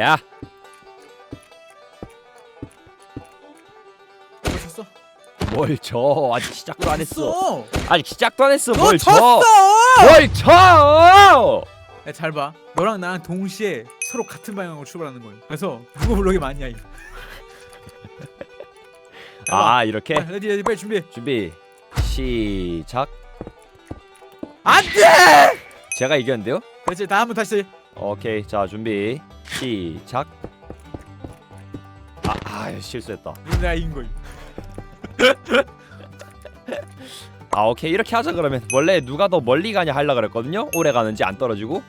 야 너 졌어. 뭘 쳐? 아직 시작도 안 했어. 졌어. 아직 시작도 안 했어. 너 뭘 쳐? 졌어. 뭘 쳐? 야, 잘 봐. 너랑 나랑 동시에 서로 같은 방향으로 출발하는 거야. 그래서 누구 블록이 많냐 이. 아 이렇게 아, 레디 레디 빨리 준비. 준비 시작. 안돼. 제가 이겼는데요? 그렇지 다음은 다시. 오케이 자 준비 시작. 아, 아 실수했다. 이긴 거야. 아 오케이 이렇게 하자 그러면 원래 누가 더 멀리 가냐 하려 그랬거든요. 오래 가는지 안 떨어지고.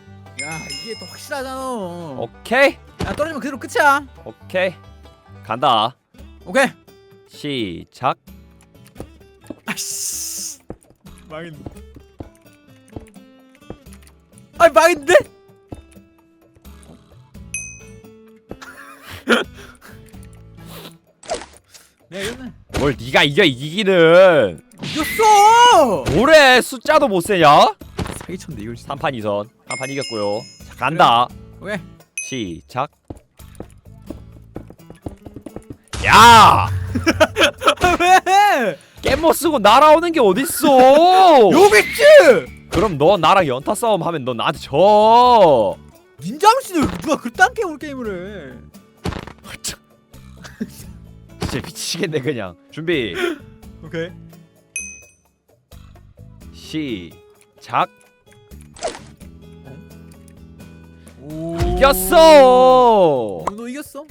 야 이게 더 확실하잖아. 오케이 야 떨어지면 그대로 끝이야. 오케이 간다. 오케이. 시작. 아씨 망했네. 아 망했네. 뭘 네가 이겨 이기기는. 이겼어. 뭐래 숫자도 못 세냐? 사기쳤네 이걸 진짜. 3판 2선 3판 이겼고요. 자 간다. 오케이. 시작. 야! 왜? 깻모 쓰고 날아오는 게 어딨어? 있지. 그럼 너 나랑 연타 싸움 하면 너 나한테 져. 닌자 아저씨들 누가 그딴 게임을 게임을 해? 진짜 미치겠네 그냥. 준비. 오케이. 시작. 오. 이겼어. 어, 너 이겼어? 어.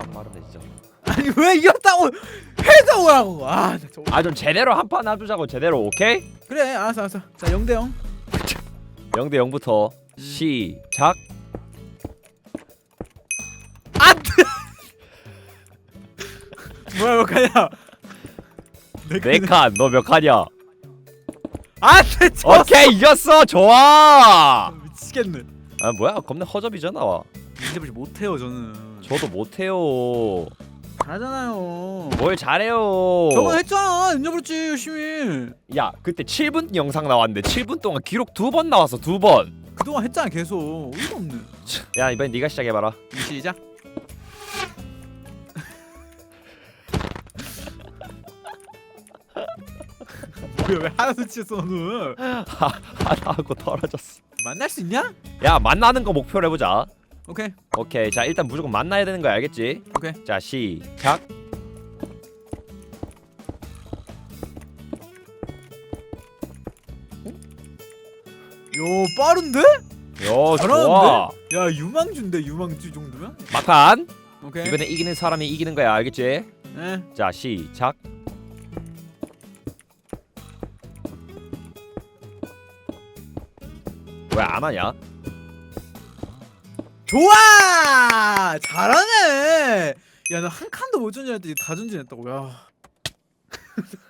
안 빠르네 진짜. 아니 왜 이겼다고 해서 오라고? 아, 나 저... 아 좀 제대로 한 판 해주자고 제대로 오케이? 그래, 알았어, 알았어. 자, 0대 0. 0대 0부터 시작. 뭐야, 뭐 가냐? 네 칸. 너 몇 칸이야? 안돼, 저. 오케이 이겼어. 좋아. 미치겠네. 아 뭐야 겁나 허접이잖아. 닌자부시 못해요, 저는. 저도 못해요. 잘하잖아요. 뭘 잘해요. 저번에 했잖아, 닌자부시 열심히. 야 그때 7분 영상 나왔는데 7분 동안 기록 두 번 나왔어 두 번. 그동안 했잖아, 계속. 어이가 없네. 야 이번엔 네가 시작해봐라. 시작. 뭐야 왜 하나 스치했어 너는 하나 하고 떨어졌어. 만날 수 있냐? 야 만나는 거 목표로 해보자. 오케이 오케이 자 일단 무조건 만나야 되는 거 알겠지? 오케이 자 시작. 요 빠른데? 요 좋아. 잘하는데? 야 유망주인데 유망주 정도면? 막판 오케이 이번에 이기는 사람이 이기는 거야 알겠지? 네. 자 시작. 왜 안 하냐? 좋아! 잘하네! 야 나 한 칸도 못 전진했더니 다 전진했다고 야